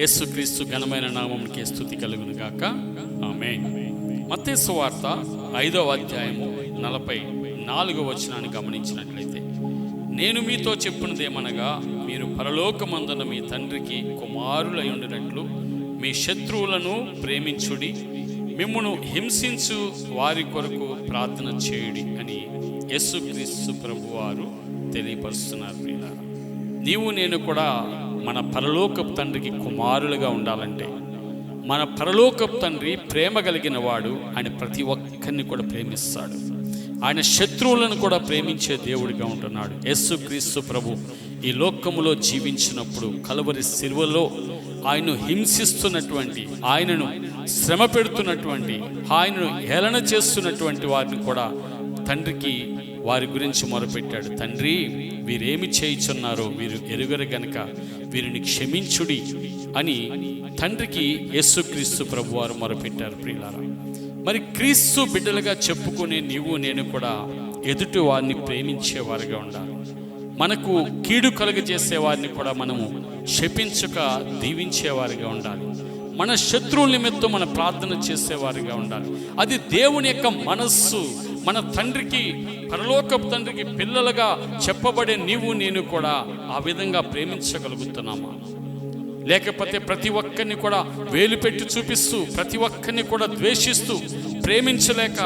యేసుక్రీస్తు ఘనమైన నామంకి స్థుతి కలుగును గాక. ఆమె మత్తేసు వార్త ఐదవ అధ్యాయము నలభై నాలుగవ వచనాన్ని గమనించినట్లయితే నేను మీతో చెప్పినదేమనగా మీరు పరలోకమందున మీ తండ్రికి కుమారులై ఉండినట్లు మీ శత్రువులను ప్రేమించుడి మిమ్మును హింసించు వారి కొరకు ప్రార్థన చేయుడి అని యేసుక్రీస్తు ప్రభువారు తెలియపరుస్తున్నారు. నీవు నేను కూడా మన పరలోకపు తండ్రికి కుమారులుగా ఉండాలంటే మన పరలోకపు తండ్రి ప్రేమ కలిగిన వాడు ఆయన ప్రతి ఒక్కరిని కూడా ప్రేమిస్తాడు. ఆయన శత్రువులను కూడా ప్రేమించే దేవుడిగా ఉంటున్నాడు. యస్సు క్రీస్తు ప్రభు ఈ లోకములో జీవించినప్పుడు కలవరి శిలువలో ఆయన్ను హింసిస్తున్నటువంటి ఆయనను శ్రమ పెడుతున్నటువంటి ఆయనను హేళన చేస్తున్నటువంటి వారిని కూడా తండ్రికి వారి గురించి మొరపెట్టాడు. తండ్రి వీరేమి చేయుచున్నారో వీరు ఎరుగరు గనక వీరిని క్షమించుడి అని తండ్రికి యేసుక్రీస్తు ప్రభు వారు మొరపెట్టారు ప్రియులారా. మరి క్రీస్తు బిడ్డలుగా చెప్పుకునే నీవు నేను కూడా ఎదుటి వారిని ప్రేమించేవారుగా ఉండాలి. మనకు కీడు కలుగజేసే వారిని కూడా మనము శపించక దీవించేవారిగా ఉండాలి. మన శత్రువుల నిమిత్తం మన ప్రార్థన చేసేవారిగా ఉండాలి. అది దేవుని యొక్క మనస్సు మన తండ్రికి పరలోకపు తండ్రికి పిల్లలుగా చెప్పబడే నీవు నేను కూడా ఆ విధంగా ప్రేమించగలుగుతున్నామా? లేకపోతే ప్రతి ఒక్కరిని కూడా వేలు పెట్టి చూపిస్తూ ప్రతి ఒక్కరిని కూడా ద్వేషిస్తూ ప్రేమించలేక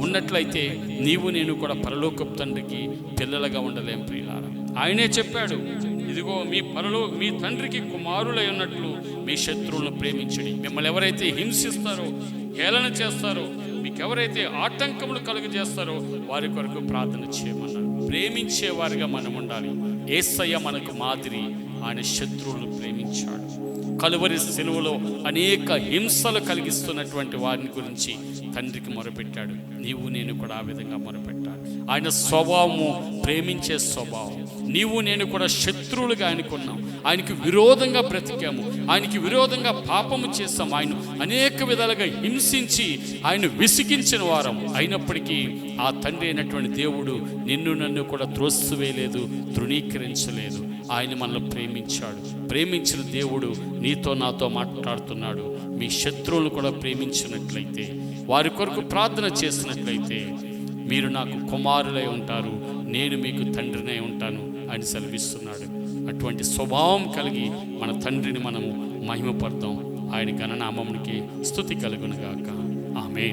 ఉన్నట్లయితే నీవు నేను కూడా పరలోకపు తండ్రికి పిల్లలుగా ఉండలేం ప్రియులారా. ఆయనే చెప్పాడు ఇదిగో మీ పరలో మీ తండ్రికి కుమారులై ఉన్నట్లు మీ శత్రువులను ప్రేమించండి. మిమ్మల్ని ఎవరైతే హింసిస్తారో హేళన చేస్తారో మీకు ఎవరైతే ఆటంకములు కలుగజేస్తారో వారి కొరకు ప్రార్థన చేయమన్నారు. ప్రేమించేవారిగా మనం ఉండాలి ఏసయ్య మనకు మాదిరి. ఆయన శత్రువులను ప్రేమించాడు. కలువరి సెలవులో అనేక హింసలు కలిగిస్తున్నటువంటి వారిని గురించి తండ్రికి మొరపెట్టాడు. నీవు నేను కూడా ఆ విధంగా మొరపెట్టాడు ఆయన స్వభావము ప్రేమించే స్వభావం. నీవు నేను కూడా శత్రువులుగా ఆయనకున్నాం. ఆయనకి విరోధంగా బ్రతికాము. ఆయనకి విరోధంగా పాపము చేస్తాం ఆయన అనేక విధాలుగా హింసించి ఆయన విసిగించిన వారం. అయినప్పటికీ ఆ తండ్రి అయినటువంటి దేవుడు నిన్ను నన్ను కూడా త్రోసివేయలేదు తృణీకరించలేదు. ఆయన మనల్ని ప్రేమించాడు. ప్రేమించిన దేవుడు నీతో నాతో మాట్లాడుతున్నాడు. మీ శత్రువులు కూడా ప్రేమించినట్లయితే వారి కొరకు ప్రార్థన చేసినట్లయితే మీరు నాకు కుమారులై ఉంటారు. నేను మీకు తండ్రినై ఉంటాను అని సెలవిస్తున్నాడు. అటువంటి స్వభావం కలిగి మన తండ్రిని మనము మహిమపడదాం ఆయన గణనామమునికి స్థుతి కలుగునుగాక. ఆమె